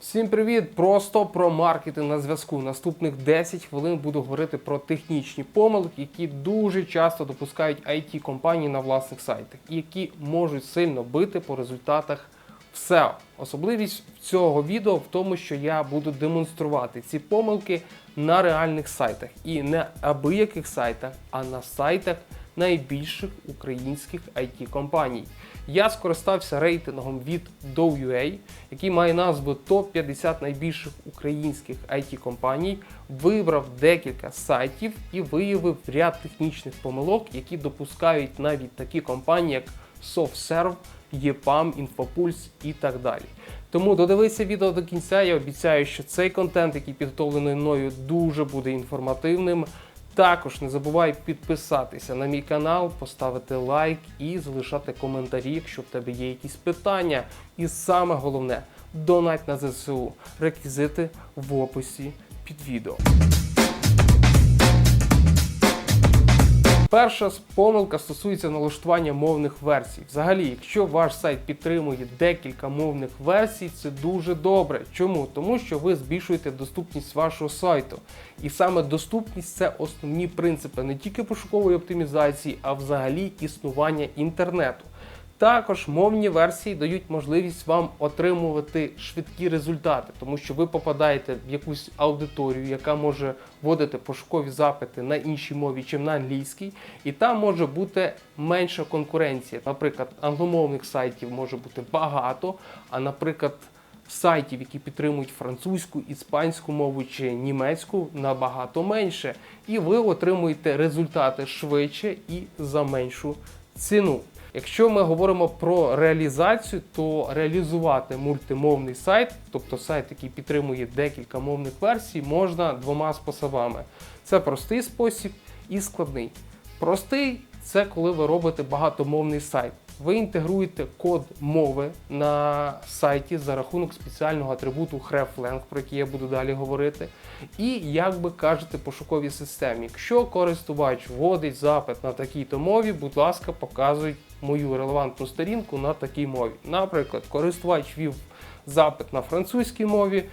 Всім привіт! Просто про маркетинг на зв'язку. Наступних 10 хвилин буду говорити про технічні помилки, які дуже часто допускають it компанії на власних сайтах, і які можуть сильно бити по результатах в SEO. Особливість цього відео в тому, що я буду демонструвати ці помилки на реальних сайтах, і не абияких сайтах, а на сайтах найбільших українських it компаній. Я скористався рейтингом від Dow.ua, який має назву топ-50 найбільших українських it компаній, вибрав декілька сайтів і виявив ряд технічних помилок, які допускають навіть такі компанії, як SoftServe, EPAM, Infopulse і так далі. Тому додивися відео до кінця. Я обіцяю, що цей контент, який підготовлений мною, дуже буде інформативним. Також не забувай підписатися на мій канал, поставити лайк і залишати коментарі, якщо в тебе є якісь питання. І саме головне донать на ЗСУ. Реквізити в описі під відео. Перша помилка стосується налаштування мовних версій. Взагалі, якщо ваш сайт підтримує декілька мовних версій, це дуже добре. Чому? Тому що ви збільшуєте доступність вашого сайту. І саме доступність це основні принципи не тільки пошукової оптимізації, а взагалі існування інтернету. Також мовні версії дають можливість вам отримувати швидкі результати, тому що ви попадаєте в якусь аудиторію, яка може вводити пошукові запити на іншій мові, чим на англійській, і там може бути менша конкуренція. Наприклад, англомовних сайтів може бути багато, а наприклад, сайтів, які підтримують французьку, іспанську мову чи німецьку, набагато менше. І ви отримуєте результати швидше і за меншу ціну. Якщо ми говоримо про реалізацію, то реалізувати мультимовний сайт, тобто сайт, який підтримує декілька мовних версій, можна двома способами. Це простий спосіб і складний. Простий це коли ви робите багатомовний сайт. Ви інтегруєте код мови на сайті за рахунок спеціального атрибуту hreflang, про який я буду далі говорити. І як би кажете пошуковій системі, якщо користувач вводить запит на такій-то мові, будь ласка, показуй мою релевантну сторінку на такій мові. Наприклад, користувач ввів запит на французькій мові.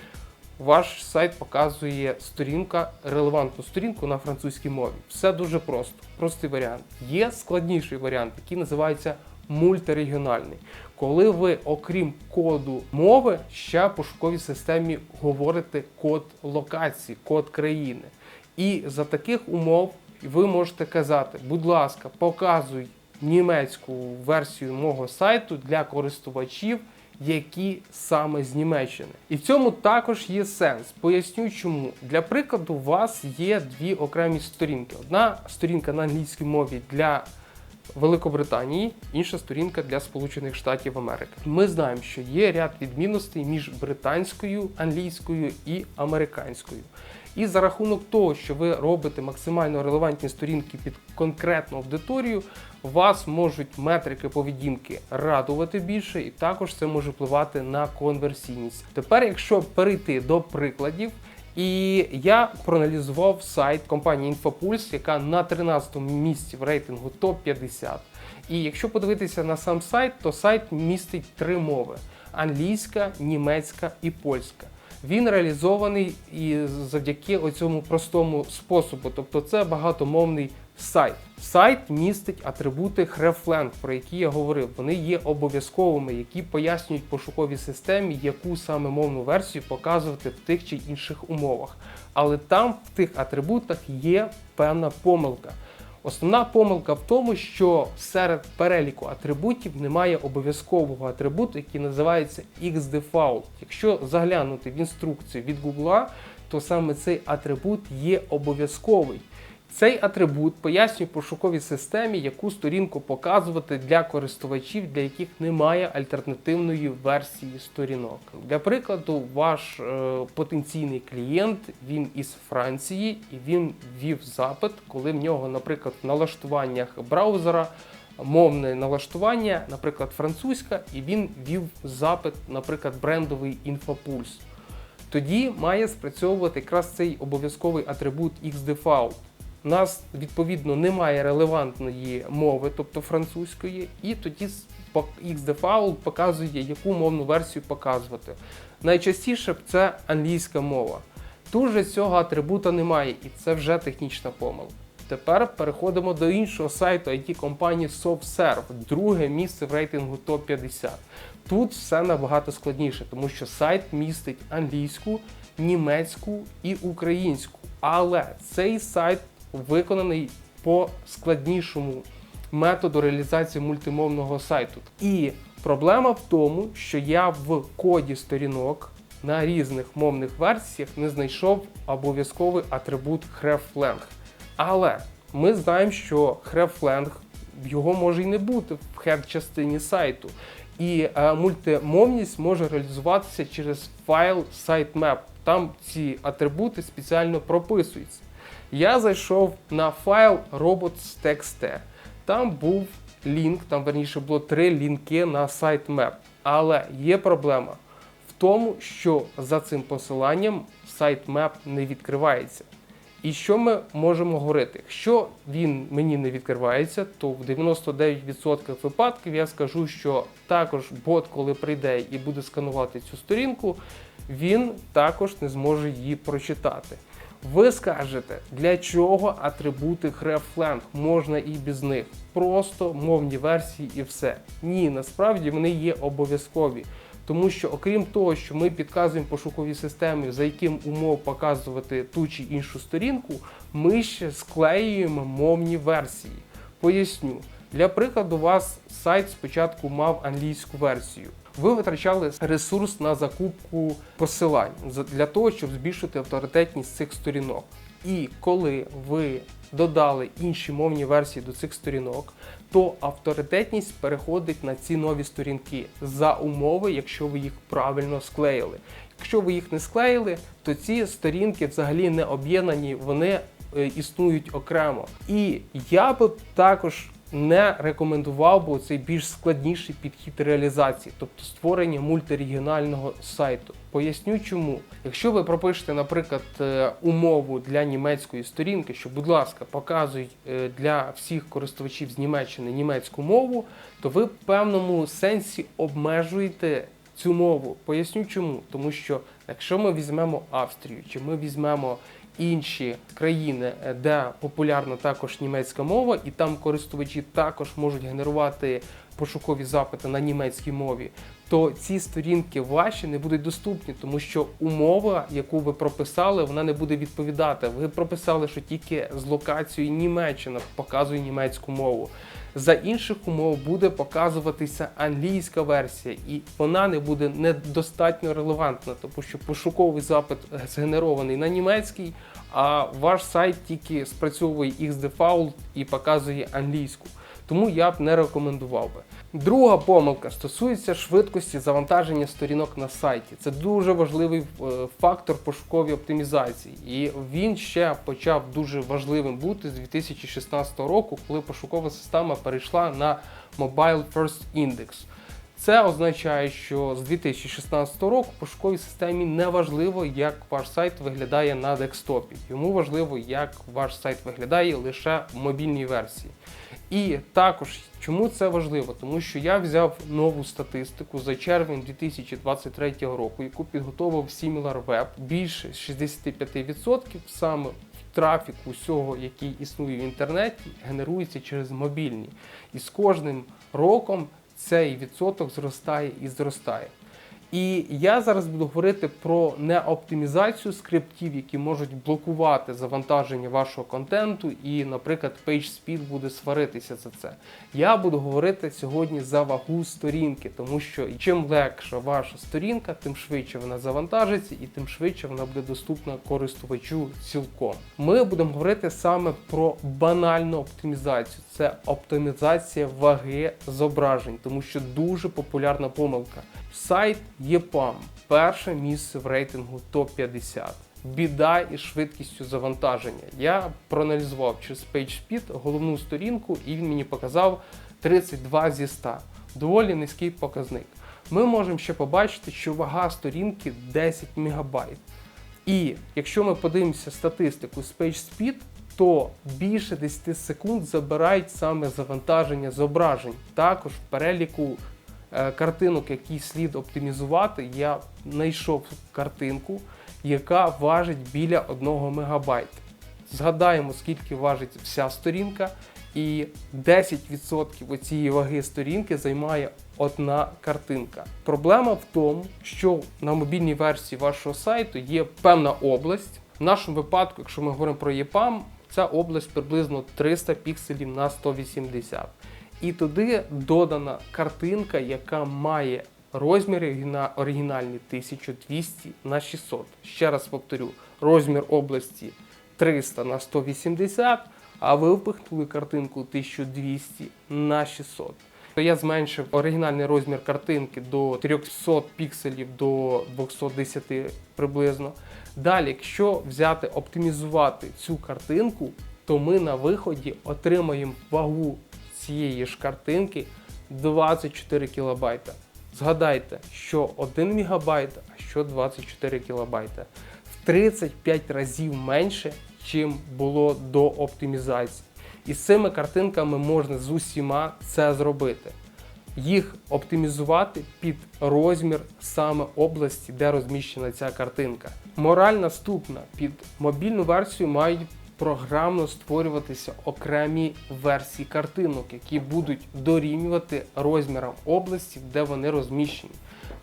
Ваш сайт показує сторінка, релевантну сторінку на французькій мові. Все дуже просто, простий варіант. Є складніший варіант, який називається мультирегіональний. Коли ви, окрім коду мови, ще в пошуковій системі говорите код локації, код країни. І за таких умов ви можете казати, будь ласка, показуй німецьку версію мого сайту для користувачів які саме з Німеччини. І в цьому також є сенс. Поясню чому. Для прикладу, у вас є дві окремі сторінки. Одна сторінка на англійській мові для Великобританії, інша сторінка для Сполучених Штатів Америки. Ми знаємо, що є ряд відмінностей між британською, англійською і американською. І за рахунок того, що ви робите максимально релевантні сторінки під конкретну аудиторію, вас можуть метрики поведінки радувати більше, і також це може впливати на конверсійність. Тепер, якщо перейти до прикладів, і я проаналізував сайт компанії Infopulse, яка на 13-му місці в рейтингу топ-50. І якщо подивитися на сам сайт, то сайт містить три мови: англійська, німецька і польська. Він реалізований і завдяки оцьому простому способу, тобто це багатомовний сайт. Сайт містить атрибути hreflang, про які я говорив. Вони є обов'язковими, які пояснюють пошуковій системі, яку саме мовну версію показувати в тих чи інших умовах. Але там в тих атрибутах є певна помилка. Основна помилка в тому, що серед переліку атрибутів немає обов'язкового атрибуту, який називається XDefault. Якщо заглянути в інструкцію від Google, то саме цей атрибут є обов'язковий. Цей атрибут пояснює пошуковій системі, яку сторінку показувати для користувачів, для яких немає альтернативної версії сторінок. Для прикладу, ваш е, потенційний клієнт він із Франції і він ввів запит, коли в нього, наприклад, в налаштуваннях браузера. Мовне налаштування, наприклад, французька, і він ввів запит, наприклад, брендовий інфопульс. Тоді має спрацьовувати якраз цей обов'язковий атрибут XDefault. У нас відповідно немає релевантної мови, тобто французької, і тоді XDefault показує, яку мовну версію показувати. Найчастіше це англійська мова. Тут же цього атрибута немає, і це вже технічна помилка. Тепер переходимо до іншого сайту it компанії SoftServe, друге місце в рейтингу топ 50 Тут все набагато складніше, тому що сайт містить англійську, німецьку і українську. Але цей сайт виконаний по складнішому методу реалізації мультимовного сайту. І проблема в тому, що я в коді сторінок на різних мовних версіях не знайшов обов'язковий атрибут hreflang. Але ми знаємо, що hreflang його може і не бути в хед-частині сайту. І е, мультимовність може реалізуватися через файл sitemap. Там ці атрибути спеціально прописуються. Я зайшов на файл robots.txt. Там був лінк, там верніше було три лінки на sitemap. Але є проблема в тому, що за цим посиланням sitemap не відкривається. І що ми можемо говорити? Якщо він мені не відкривається, то в 99% випадків я скажу, що також бот, коли прийде і буде сканувати цю сторінку, він також не зможе її прочитати. Ви скажете, для чого атрибути hreflang? Можна і без них. Просто мовні версії і все. Ні, насправді вони є обов'язкові. Тому що, окрім того, що ми підказуємо пошуковій системі, за яким умов показувати ту чи іншу сторінку, ми ще склеюємо мовні версії. Поясню, для прикладу, у вас сайт спочатку мав англійську версію. Ви витрачали ресурс на закупку посилань для того, щоб збільшити авторитетність цих сторінок. І коли ви додали інші мовні версії до цих сторінок, то авторитетність переходить на ці нові сторінки за умови, якщо ви їх правильно склеїли. Якщо ви їх не склеїли, то ці сторінки взагалі не об'єднані, вони е, існують окремо. І я би також не рекомендував би цей більш складніший підхід реалізації, тобто створення мультирегіонального сайту. Поясню чому. Якщо ви пропишете, наприклад, е, умову для німецької сторінки, що, будь ласка, показують е, для всіх користувачів з Німеччини німецьку мову, то ви в певному сенсі обмежуєте цю мову. Поясню чому. Тому що якщо ми візьмемо Австрію, чи ми візьмемо інші країни, е, де популярна також німецька мова, і там користувачі також можуть генерувати пошукові запити на німецькій мові, то ці сторінки ваші не будуть доступні, тому що умова, яку ви прописали, вона не буде відповідати. Ви прописали, що тільки з локацією Німеччина показує німецьку мову. За інших умов буде показуватися англійська версія, і вона не буде недостатньо релевантна, тому що пошуковий запит згенерований на німецький, а ваш сайт тільки спрацьовує XDefault і показує англійську. Тому я б не рекомендував би. Друга помилка стосується швидкості завантаження сторінок на сайті. Це дуже важливий е, фактор пошукової оптимізації, і він ще почав дуже важливим бути з 2016 року, коли пошукова система перейшла на Mobile First Index. Це означає, що з 2016 року пошуковій системі не важливо, як ваш сайт виглядає на декстопі. Йому важливо, як ваш сайт виглядає лише в мобільній версії. І також чому це важливо? Тому що я взяв нову статистику за червень 2023 року, яку підготовив SimilarWeb. Більше 65% саме трафік усього, який існує в інтернеті, генерується через мобільні. І з кожним роком цей відсоток зростає і зростає. І я зараз буду говорити про неоптимізацію скриптів, які можуть блокувати завантаження вашого контенту, і, наприклад, PageSpeed буде сваритися за це. Я буду говорити сьогодні за вагу сторінки, тому що чим легша ваша сторінка, тим швидше вона завантажиться і тим швидше вона буде доступна користувачу цілком. Ми будемо говорити саме про банальну оптимізацію. Це оптимізація ваги зображень, тому що дуже популярна помилка. Сайт EPAM – перше місце в рейтингу топ-50. Біда із швидкістю завантаження. Я проаналізував через PageSpeed головну сторінку, і він мені показав 32 зі 100. Доволі низький показник. Ми можемо ще побачити, що вага сторінки 10 МБ. І якщо ми подивимося статистику з PageSpeed, то більше 10 секунд забирають саме завантаження зображень. Також в переліку картинок, які слід оптимізувати, я знайшов картинку, яка важить біля 1 МБ. Згадаємо, скільки важить вся сторінка, і 10% цієї ваги сторінки займає одна картинка. Проблема в тому, що на мобільній версії вашого сайту є певна область. В нашому випадку, якщо ми говоримо про EPUM, ця область приблизно 300 пікселів на 180. І туди додана картинка, яка має розмір оригіна- оригінальний 1200 на 600. Ще раз повторю, розмір області 300 на 180, а ви впихнули картинку 1200 на 600. То я зменшив оригінальний розмір картинки до 300 пікселів до 210 приблизно. Далі, якщо взяти оптимізувати цю картинку, то ми на виході отримаємо вагу цієї ж картинки 24 кілобайта. Згадайте, що 1 МБ, а що 24 кілобайта. В 35 разів менше, чим було до оптимізації. І з цими картинками можна з усіма це зробити. Їх оптимізувати під розмір саме області, де розміщена ця картинка. Мораль наступна: під мобільну версію мають програмно створюватися окремі версії картинок, які будуть дорівнювати розмірам області, де вони розміщені.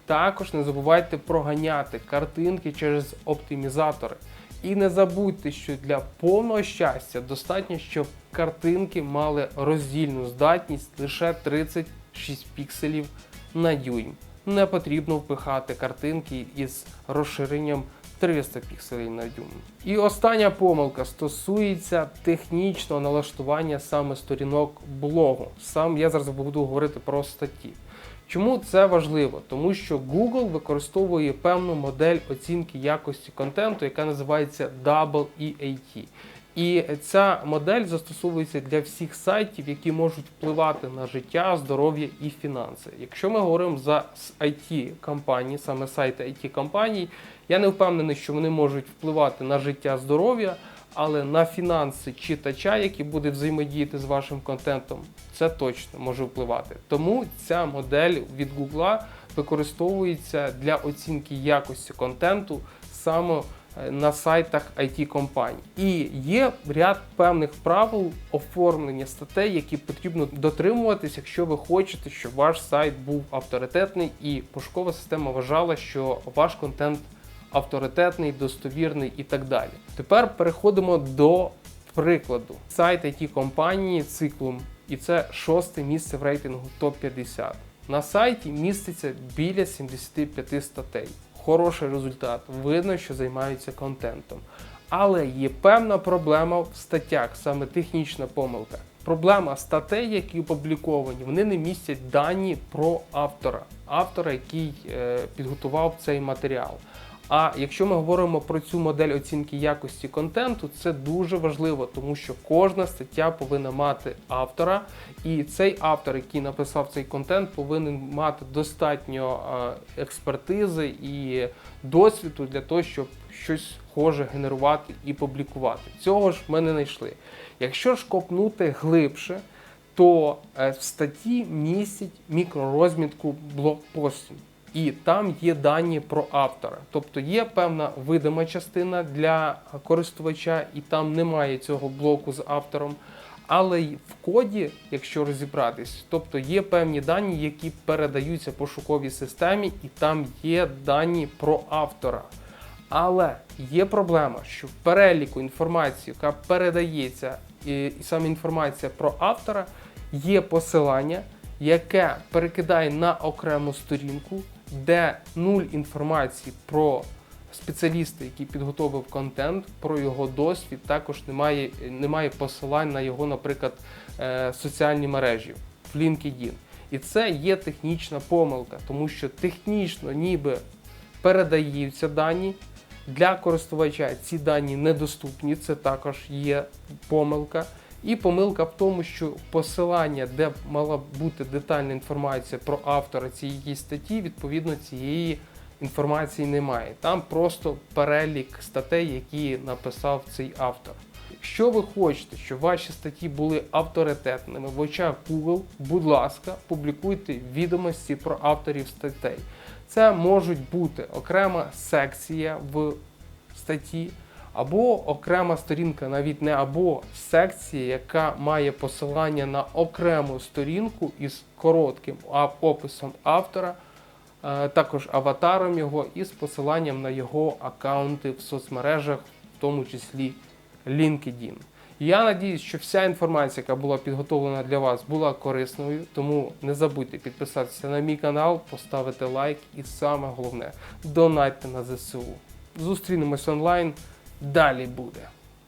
Також не забувайте проганяти картинки через оптимізатори. І не забудьте, що для повного щастя достатньо, щоб картинки мали роздільну здатність лише 36 пікселів на дюйм. Не потрібно впихати картинки із розширенням 300 пікселів на дюйм. І остання помилка стосується технічного налаштування саме сторінок блогу. Сам я зараз буду говорити про статті. Чому це важливо? Тому що Google використовує певну модель оцінки якості контенту, яка називається Double EAT. І ця модель застосовується для всіх сайтів, які можуть впливати на життя, здоров'я і фінанси. Якщо ми говоримо за it компанії, саме сайти it компаній, я не впевнений, що вони можуть впливати на життя, здоров'я, але на фінанси читача, який буде взаємодіяти з вашим контентом, це точно може впливати. Тому ця модель від Google використовується для оцінки якості контенту саме на сайтах it компаній. І є ряд певних правил оформлення статей, які потрібно дотримуватись, якщо ви хочете, щоб ваш сайт був авторитетний і пошукова система вважала, що ваш контент авторитетний, достовірний і так далі. Тепер переходимо до прикладу. Сайт it компанії циклум, і це шосте місце в рейтингу топ-50. На сайті міститься біля 75 статей. Хороший результат. Видно, що займаються контентом. Але є певна проблема в статтях, саме технічна помилка. Проблема статей, які опубліковані, вони не містять дані про автора, автора, який е, підготував цей матеріал. А якщо ми говоримо про цю модель оцінки якості контенту, це дуже важливо, тому що кожна стаття повинна мати автора, і цей автор, який написав цей контент, повинен мати достатньо е, експертизи і досвіду для того, щоб щось схоже генерувати і публікувати. Цього ж ми не знайшли. Якщо ж копнути глибше, то е, в статті містять мікророзмітку блокпостів. І там є дані про автора. Тобто є певна видима частина для користувача, і там немає цього блоку з автором. Але в коді, якщо розібратись, тобто є певні дані, які передаються пошуковій системі, і там є дані про автора. Але є проблема, що в переліку інформації, яка передається, і саме інформація про автора, є посилання, яке перекидає на окрему сторінку, де нуль інформації про спеціаліста, який підготовив контент, про його досвід, також немає, немає посилань на його, наприклад, е, соціальні мережі в LinkedIn. І це є технічна помилка, тому що технічно ніби передаються дані. Для користувача ці дані недоступні, це також є помилка. І помилка в тому, що посилання, де мала бути детальна інформація про автора цієї статті, відповідно цієї інформації немає. Там просто перелік статей, які написав цей автор. Якщо ви хочете, щоб ваші статті були авторитетними в очах Google, будь ласка, публікуйте відомості про авторів статей. Це можуть бути окрема секція в статті, або окрема сторінка, навіть не або секція, яка має посилання на окрему сторінку із коротким описом автора, е, також аватаром його і з посиланням на його аккаунти в соцмережах, в тому числі LinkedIn. Я надіюсь, що вся інформація, яка була підготовлена для вас, була корисною. Тому не забудьте підписатися на мій канал, поставити лайк і саме головне донатьте на ЗСУ. Зустрінемось онлайн. Далі буде.